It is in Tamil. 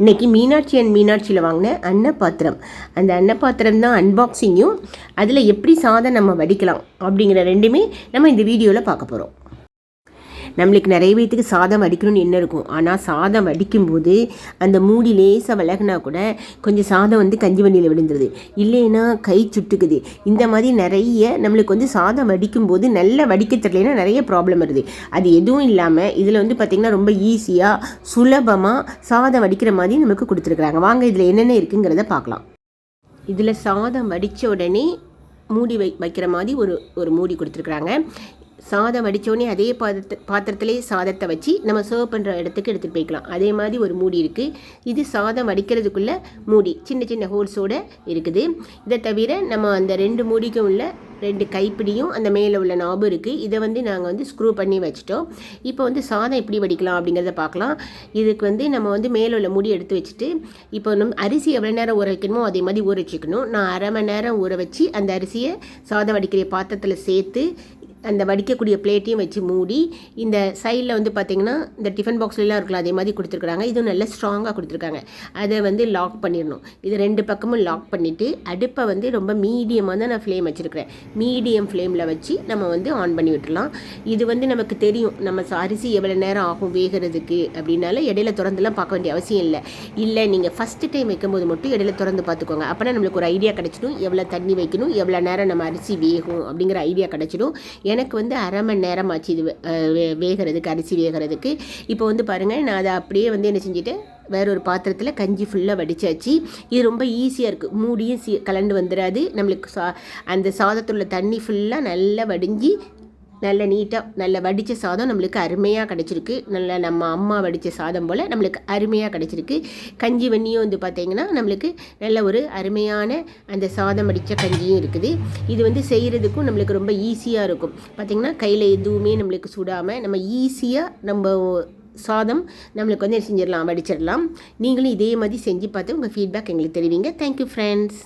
இன்றைக்கி மீனாட்சி அண்ட் மீனாட்சியில் வாங்கின அன்னப்பாத்திரம் அந்த அன்னப்பாத்திரம் தான் அன்பாக்சிங்கும் அதில் எப்படி சாதம் நம்ம வடிக்கலாம் அப்படிங்கிற ரெண்டுமே நம்ம இந்த வீடியோவில் பார்க்க போகிறோம் நம்மளுக்கு நிறைய பேத்துக்கு சாதம் வடிக்கணும்னு என்ன இருக்கும். ஆனால் சாதம் வடிக்கும்போது அந்த மூடி லேசாக விலகுனா கூட கொஞ்சம் சாதம் வந்து கஞ்சி வண்டியில் விழுந்துருது. இல்லைன்னா கை சுட்டுக்குது. இந்த மாதிரி நிறைய நம்மளுக்கு வந்து சாதம் வடிக்கும்போது நல்லா வடிக்க தெரியலனா நிறைய ப்ராப்ளம் வருது. அது எதுவும் இல்லாமல் இதில் வந்து பார்த்திங்கன்னா ரொம்ப ஈஸியாக சுலபமாக சாதம் வடிக்கிற மாதிரி நமக்கு கொடுத்துருக்குறாங்க. வாங்க இதில் என்னென்ன இருக்குங்கிறத பார்க்கலாம். இதில் சாதம் வடித்த உடனே மூடி வை வைக்கிற மாதிரி ஒரு ஒரு மூடி கொடுத்துருக்குறாங்க. சாதம் வடித்தோடனே அதே பாத்திரத்தை பாத்திரத்திலே சாதத்தை வச்சு நம்ம சர்வ் பண்ணுற இடத்துக்கு எடுத்துகிட்டு போய்க்கலாம். அதே மாதிரி ஒரு மூடி இருக்குது இது சாதம் வடிக்கிறதுக்குள்ளே மூடி சின்ன சின்ன ஹோல்ஸோடு இருக்குது. இதை தவிர நம்ம அந்த ரெண்டு மூடிக்கும் உள்ள ரெண்டு கைப்பிடியும் அந்த மேலே உள்ள நாபு இருக்குது இதை வந்து நாங்கள் வந்து ஸ்க்ரூ பண்ணி வச்சுட்டோம். இப்போ வந்து சாதம் எப்படி வடிக்கலாம் அப்படிங்கிறத பார்க்கலாம். இதுக்கு வந்து நம்ம வந்து மேலே உள்ள முடி எடுத்து வச்சுட்டு இப்போ நம்ம அரிசி எவ்வளோ நேரம் ஊற வைக்கணுமோ அதே மாதிரி ஊற வச்சுக்கணும். நான் அரை மணி நேரம் ஊற வச்சு அந்த அரிசியை சாதம் வடிக்கிற பாத்திரத்தில் சேர்த்து அந்த வடிக்கக்கூடிய பிளேட்டையும் வச்சு மூடி இந்த சைடில் வந்து பார்த்திங்கன்னா இந்த டிஃபன் பாக்ஸ்லாம் இருக்கலாம் அதே மாதிரி கொடுத்துருக்குறாங்க. இதுவும் நல்லா ஸ்ட்ராங்காக கொடுத்துருக்காங்க. அதை வந்து லாக் பண்ணிடணும். இது ரெண்டு பக்கமும் லாக் பண்ணிவிட்டு அடுப்பை வந்து ரொம்ப மீடியமாக தான் நான் ஃப்ளேம் வச்சுருக்கிறேன். மீடியம் ஃப்ளேமில் வச்சு நம்ம வந்து ஆன் பண்ணி விட்டுலாம் இது வந்து நமக்கு தெரியும் நம்ம அரிசி எவ்வளோ நேரம் ஆகும் வேகிறதுக்கு அப்படின்னால இடையில திறந்துலாம் பார்க்க வேண்டிய அவசியம் இல்லை. இல்லை நீங்கள் ஃபஸ்ட்டு டைம் வைக்கும்போது மட்டும் இடையில திறந்து பார்த்துக்கோங்க. அப்போனா நம்மளுக்கு ஒரு ஐடியா கிடச்சிடும். எவ்வளோ தண்ணி வைக்கணும் எவ்வளோ நேரம் நம்ம அரிசி வேகும் அப்படிங்கிற ஐடியா கிடச்சிடும். எனக்கு வந்து அரை மணி நேரம் ஆச்சு இது வே- வேகிறதுக்கு அரிசி வேகிறதுக்கு. இப்போ வந்து பாருங்கள் நான் அதை அப்படியே வந்து என்ன செஞ்சுட்டேன் வேற ஒரு பாத்திரத்தில் கஞ்சி ஃபுல்லாக வடிச்சாச்சு. இது ரொம்ப ஈஸியாக இருக்குது மூடியும் சீ கலண்டு வந்துடாது நம்மளுக்கு சா அந்த சாதத்துள்ள தண்ணி ஃபுல்லாக நல்லா வடிஞ்சு நல்ல நீட்டாக நல்ல வடித்த சாதம் நம்மளுக்கு அருமையாக கிடச்சிருக்கு. நல்ல நம்ம அம்மா வடித்த சாதம் போல் நம்மளுக்கு அருமையாக கிடச்சிருக்கு. கஞ்சி வண்ணியும் வந்து பார்த்திங்கன்னா நம்மளுக்கு நல்ல ஒரு அருமையான அந்த சாதம் வடித்த கஞ்சியும் இருக்குது. இது வந்து செய்கிறதுக்கும் நம்மளுக்கு ரொம்ப ஈஸியாக இருக்கும். பார்த்திங்கன்னா கையில் எதுவுமே நம்மளுக்கு சுடாமல் நம்ம ஈஸியாக நம்ம சாதம் நம்மளுக்கு வந்து செஞ்சிடலாம் வடிச்சிடலாம். நீங்களும் இதே மாதிரி செஞ்சு பார்த்து உங்கள் ஃபீட்பேக் எங்களுக்கு தெரிவிங்க. Thank you friends